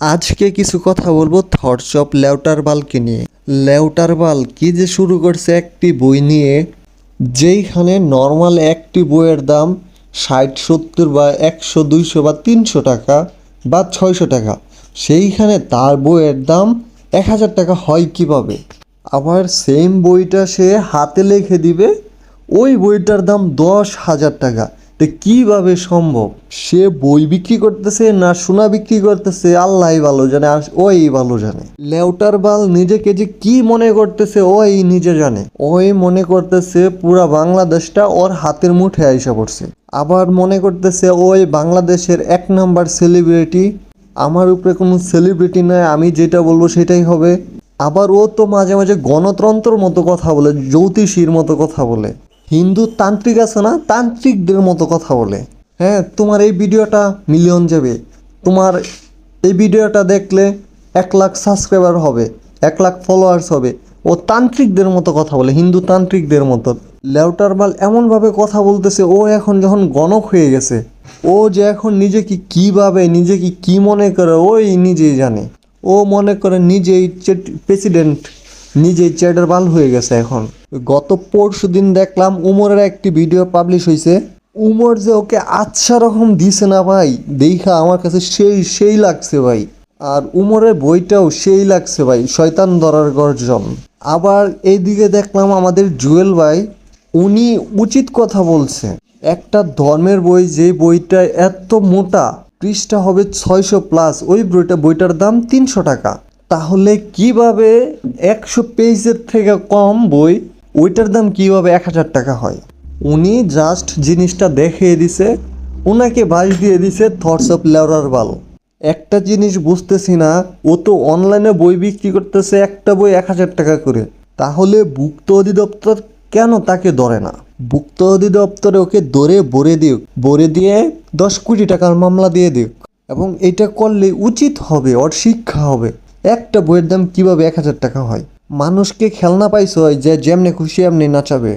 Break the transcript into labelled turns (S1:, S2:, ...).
S1: আজকে কিছু কথা বলব থটস অফ লেউটার বালকে নিয়ে। লেউটার বাল কি যে শুরু করছে একটি বই নিয়ে, যেইখানে নর্মাল একটি বইয়ের দাম ষাট, সত্তর বা একশো, দুইশো বা তিনশো টাকা বা ছয়শো টাকা। সেইখানে তার বইয়ের দাম এক হাজার টাকা হয় কীভাবে? আবার সেম বইটা সে হাতে লিখে দিবে, ওই বইটার দাম দশ হাজার টাকা। তো কীভাবে সম্ভব? সে বই বিক্রি করতেছে না সোনা বিক্রি করতেছে? আল্লাহ ভালো জানে আর ওই ভালো জানে। লেউটার বাল নিজেকে যে কি মনে করতেছে, ওই নিজে জানে। ওই মনে করতেছে পুরা বাংলাদেশটা ওর হাতের মুঠে আইসা পড়ছে। আবার মনে করতেছে ওই বাংলাদেশের এক নাম্বার সেলিব্রিটি আমার উপরে কোনো সেলিব্রিটি নয় আমি যেটা বলব সেটাই হবে। আবার ও তো মাঝে মাঝে গণতন্ত্রর মতো কথা বলে, জ্যোতিষীর মতো কথা বলে। হিন্দু তান্ত্রিক আছে না, তান্ত্রিকদের মতো কথা বলে। হ্যাঁ তোমার এই ভিডিওটা মিলিয়ন যাবে। তোমার এই ভিডিওটা দেখলে এক লাখ সাবস্ক্রাইবার হবে, এক লাখ ফলোয়ার্স হবে। ও তান্ত্রিকদের মতো কথা বলে, হিন্দু তান্ত্রিকদের মতো। লেউটার বাল এমনভাবে কথা বলতেছে, ও এখন যখন গণক হয়ে গেছে, ও যে এখন নিজেকে কীভাবে, নিজেকে কি মনে করে, ওই নিজেই জানে। ও মনে করে নিজেই প্রেসিডেন্ট নিজেই চেডার বাল হয়ে গেছে এখন। গত পরশু দিন দেখলাম উমরের একটি ভিডিও পাবলিশ হয়েছে উমর যে ওকে আচ্ছা রকম দিছে না ভাই, দেখা আমার কাছে সেই সেই লাগছে ভাই। আর উমরের বইটাও সেই লাগছে ভাই, শয়তান ধরার গর্জন। আবার এইদিকে দেখলাম আমাদের জুয়েল ভাই, উনি উচিত কথা বলছে। একটা ধর্মের বই, যে বইটা এত মোটা, পৃষ্ঠা হবে ছয়শো প্লাস ওই বইটা, বইটার দাম তিনশো টাকা। তাহলে কীভাবে একশো পেজের থেকে কম বই, ওইটার দাম কীভাবে এক হাজার টাকা হয়? উনি জাস্ট জিনিসটা দেখিয়ে দিছে ওনাকে বাস দিয়ে দিছে থটস অফ লেওরার বাল। একটা জিনিস বুঝতেছি না, ও তো অনলাইনে বই বিক্রি করতেছে একটা বই এক হাজার টাকা করে। তাহলে ভুক্ত অধিদপ্তর কেন তাকে ধরে না? ভুক্ত অধিদপ্তরে ওকে ধরে ভরে দিক ভরে দিয়ে দশ কোটি টাকার মামলা দিয়ে দিক এবং এটা করলে উচিত হবে, ওর শিক্ষা হবে। একটা বইয়ের দাম কীভাবে এক হাজার টাকা হয়? মানুষকে খেলনা পাইছো যে যেমনে খুশি, এমনি নাচাবে।